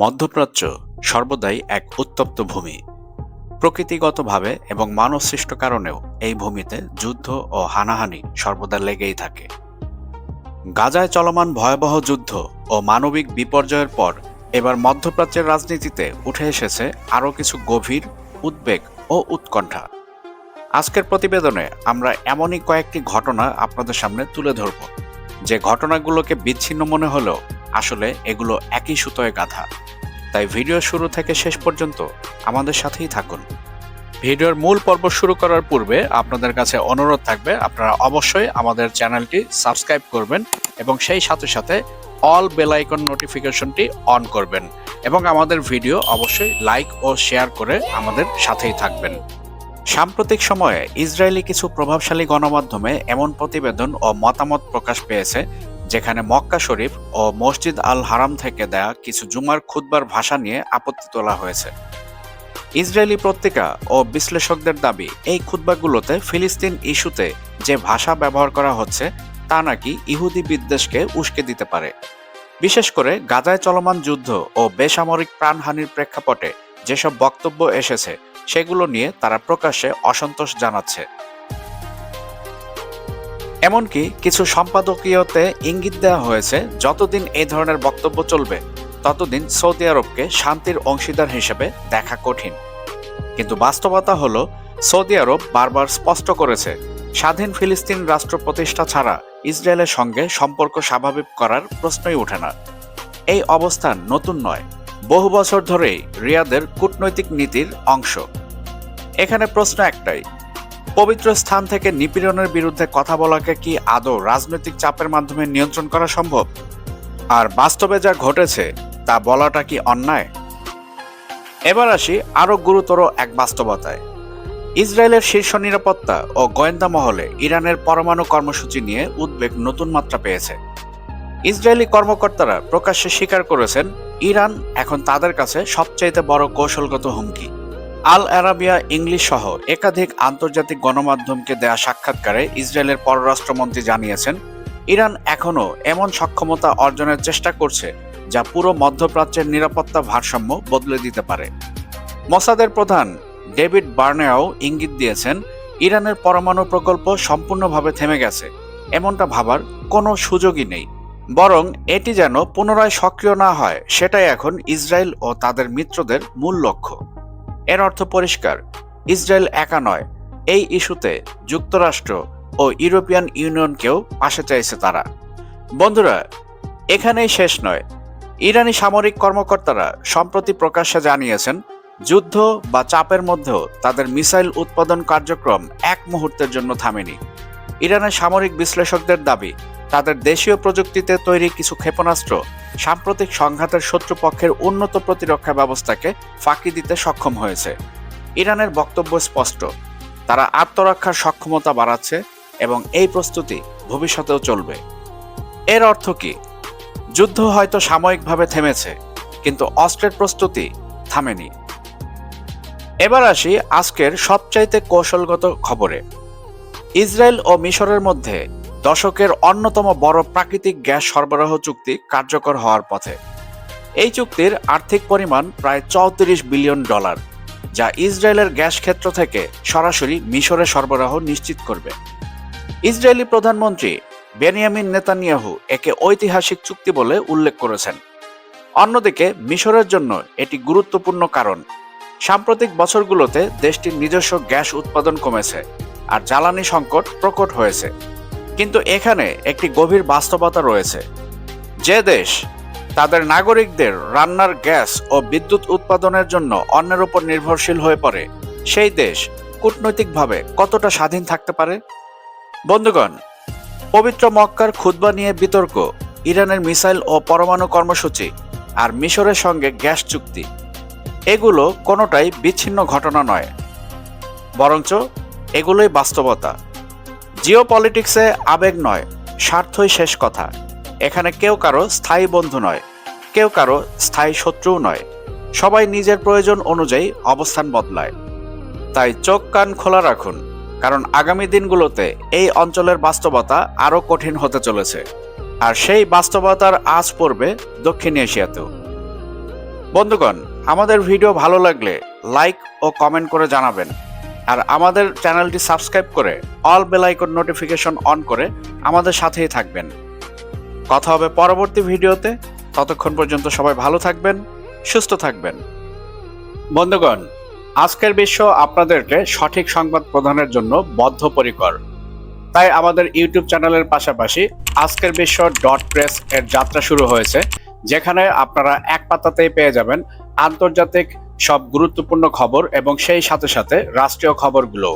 মধ্যপ্রাচ্য সর্বদাই এক উত্তপ্ত ভূমি। প্রকৃতিগতভাবে এবং মানবসৃষ্ট কারণেও এই ভূমিতে যুদ্ধ ও হানাহানি সর্বদা লেগেই থাকে। গাজায় চলমান ভয়াবহ যুদ্ধ ও মানবিক বিপর্যয়ের পর এবার মধ্যপ্রাচ্যের রাজনীতিতে উঠে এসেছে আরও কিছু গভীর উদ্বেগ ও উৎকণ্ঠা। আজকের প্রতিবেদনে আমরা এমনই কয়েকটি ঘটনা আপনাদের সামনে তুলে ধরব। যে ঘটনাগুলোকে বিচ্ছিন্ন মনে হলেও আসলে এগুলো একই সুতোয় গাঁথা। তাই ভিডিও শুরু থেকে শেষ পর্যন্ত আমাদের সাথেই থাকুন। ভিডিওর মূল পর্ব শুরু করার পূর্বে আপনাদের কাছে অনুরোধ থাকবে, আপনারা অবশ্যই আমাদের চ্যানেলটি সাবস্ক্রাইব করবেন এবং সেই সাথে সাথে অল বেল আইকন নোটিফিকেশনটি অন করবেন এবং আমাদের ভিডিও অবশ্যই লাইক ও শেয়ার করে আমাদের সাথেই থাকবেন। সাম্প্রতিক সময়ে ইসরায়েলি কিছু প্রভাবশালী গণমাধ্যমে এমন প্রতিবেদন ও মতামত প্রকাশ পেয়েছে যেখানে মক্কা শরীফ ও মসজিদ আল হারাম থেকে দেয়া কিছু জুমার খুতবার ভাষা নিয়ে আপত্তি তোলা হয়েছে। ইসরায়েলি পত্রিকা ও বিশ্লেষকদের দাবি, এই খুতবাগুলোতে ফিলিস্তিন ইস্যুতে যে ভাষা ব্যবহার করা হচ্ছে, তা নাকি ইহুদি বিদ্বেষকে উস্কে দিতে পারে। বিশেষ করে গাজায় চলমান যুদ্ধ ও বেসামরিক প্রাণহানির প্রেক্ষাপটে যেসব বক্তব্য এসেছে, সেগুলো নিয়ে তারা প্রকাশ্যে অসন্তোষ জানাচ্ছে। এমনকি কিছু সম্পাদকীয়তে ইঙ্গিত দেওয়া হয়েছে, যতদিন এই ধরনের বক্তব্য চলবে, ততদিন সৌদি আরবকে শান্তির অংশীদার হিসেবে দেখা কঠিন। কিন্তু বাস্তবতা হলো, সৌদি আরব বারবার স্পষ্ট করেছে, স্বাধীন ফিলিস্তিন রাষ্ট্র প্রতিষ্ঠা ছাড়া ইসরায়েলের সঙ্গে সম্পর্ক স্বাভাবিক করার প্রশ্নই ওঠে না। এই অবস্থান নতুন নয়, বহু বছর ধরেই রিয়াদের কূটনৈতিক নীতির অংশ। এখানে প্রশ্ন একটাই পবিত্র স্থান থেকে নিপীড়নের বিরুদ্ধে কথা বলাকে কি আদৌ রাজনৈতিক চাপের মাধ্যমে নিয়ন্ত্রণ করা সম্ভব? আর বাস্তবে যা ঘটেছে, তা বলাটা কি অন্যায়? এবার আসি আরও গুরুতর এক বাস্তবতায়। ইসরায়েলের শীর্ষ নিরাপত্তা ও গোয়েন্দা মহলে ইরানের পরমাণু কর্মসূচি নিয়ে উদ্বেগ নতুন মাত্রা পেয়েছে। ইসরায়েলি কর্মকর্তারা প্রকাশ্যে স্বীকার করেছেন, ইরান এখন তাদের কাছে সবচাইতে বড় কৌশলগত হুমকি। আল আরাবিয়া ইংলিশ সহ একাধিক আন্তর্জাতিক গণমাধ্যমকে দেয়া সাক্ষাৎকারে ইসরায়েলের পররাষ্ট্রমন্ত্রী জানিয়েছেন, ইরান এখনও এমন সক্ষমতা অর্জনের চেষ্টা করছে যা পুরো মধ্যপ্রাচ্যের নিরাপত্তা ভারসাম্য বদলে দিতে পারে। মসাদের প্রধান ডেভিড বার্নেও ইঙ্গিত দিয়েছেন, ইরানের পরমাণু প্রকল্প সম্পূর্ণভাবে থেমে গেছে, এমনটা ভাবার কোনো সুযোগই নেই। বরং এটি যেন পুনরায় সক্রিয় না হয়, সেটাই এখন ইসরায়েল ও তাদের মিত্রদের মূল লক্ষ্য। এর অর্থ পরিষ্কার। ইসরায়েল একা নয়, এই ইস্যুতে যুক্তরাষ্ট্র ও ইউরোপিয়ান ইউনিয়নকেও পাশে চাইছে তারা। বন্ধুরা, এখানেই শেষ নয়। ইরানি সামরিক কর্মকর্তারা সম্প্রতি প্রকাশ্যে জানিয়েছেন, যুদ্ধ বা চাপের মধ্যেও তাদের মিসাইল উৎপাদন কার্যক্রম এক মুহূর্তের জন্য থামেনি। ইরানের সামরিক বিশ্লেষকদের দাবি তাদের দেশীয় প্রযুক্তিতে তৈরি কিছু ক্ষেপণাস্ত্র সাম্প্রতিক সংঘাতের শত্রুপক্ষের উন্নত প্রতিরক্ষা ব্যবস্থাকে ফাঁকি দিতে সক্ষম হয়েছে। ইরানের বক্তব্য স্পষ্ট। তারা আত্মরক্ষার সক্ষমতা বাড়াচ্ছে এবং এই প্রস্তুতি ভবিষ্যতেও চলবে। এর অর্থ কি? যুদ্ধ হয়তো সাময়িকভাবে থেমেছে, কিন্তু অস্ত্রের প্রস্তুতি থামেনি। এবার আসি আজকের সবচাইতে কৌশলগত খবরে। ইসরায়েল ও মিশরের মধ্যে দশকের অন্যতম বড় প্রাকৃতিক গ্যাস সরবরাহ চুক্তি কার্যকর হওয়ার পথে। এই চুক্তির আর্থিক পরিমাণ প্রায় চৌত্রিশ বিলিয়ন ডলার, যা ইসরায়েলের গ্যাস ক্ষেত্র থেকে সরাসরি মিশরে সরবরাহ নিশ্চিত করবে। ইসরায়েলি প্রধানমন্ত্রী বেনিয়ামিন নেতানিয়াহু একে ঐতিহাসিক চুক্তি বলে উল্লেখ করেছেন। অন্যদিকে, মিশরের জন্য এটি গুরুত্বপূর্ণ কারণ। সাম্প্রতিক বছরগুলোতে দেশটির নিজস্ব গ্যাস উৎপাদন কমেছে আর জ্বালানি সংকট প্রকট হয়েছে। কিন্তু এখানে একটি গভীর বাস্তবতা রয়েছে। যে দেশ তাদের নাগরিকদের রান্নার গ্যাস ও বিদ্যুৎ উৎপাদনের জন্য অন্যের উপর নির্ভরশীল হয়ে পড়ে, সেই দেশ কূটনৈতিকভাবে কতটা স্বাধীন থাকতে পারে? বন্ধুগণ, পবিত্র মক্কার খুতবা নিয়ে বিতর্ক, ইরানের মিসাইল ও পরমাণু কর্মসূচি আর মিশরের সঙ্গে গ্যাস চুক্তি, এগুলো কোনোটাই বিচ্ছিন্ন ঘটনা নয়। বরঞ্চ এগুলোই বাস্তবতা। জিও পলিটিক্সে আবেগ নয়, স্বার্থই শেষ কথা। এখানে কেউ কারও স্থায়ী বন্ধু নয়, কেউ কারও স্থায়ী শত্রুও নয়। সবাই নিজের প্রয়োজন অনুযায়ী অবস্থান বদলায়। তাই চোখ কান খোলা রাখুন, কারণ আগামী দিনগুলোতে এই অঞ্চলের বাস্তবতা আরও কঠিন হতে চলেছে। আর সেই বাস্তবতার আজ পড়বে দক্ষিণ এশিয়াতেও। বন্ধুগণ, আমাদের ভিডিও ভালো লাগলে লাইক ও কমেন্ট করে জানাবেন। আর আমাদের চ্যানেলটি সাবস্ক্রাইব করে all bell icon notification on করে আমাদের সাথেই থাকবেন। কথা হবে পরবর্তী ভিডিওতে। ততক্ষণ পর্যন্ত সবাই ভালো থাকবেন, সুস্থ থাকবেন। বন্ধুগণ, আজকের বিশ্ব আপনাদেরকে সঠিক সংবাদ প্রদানের জন্য বদ্ধপরিকর। তাই আমাদের ইউটিউব চ্যানেলের পাশাপাশি আজকের বিশ্ব ডট প্রেস এর যাত্রা শুরু হয়েছে, যেখানে আপনারা এক পাতাতেই পেয়ে যাবেন আন্তর্জাতিক সব গুরুত্বপূর্ণ খবর এবং সেই সাথে সাথে রাষ্ট্রীয় খবরগুলো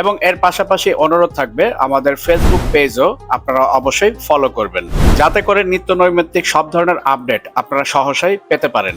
এবং এর পাশাপাশি অনুরোধ থাকবে আমাদের ফেসবুক পেজও আপনারা অবশ্যই ফলো করবেন। যাতে করে নিত্য নৈমিত্তিক সব ধরনের আপডেট আপনারা সহসাই পেতে পারেন।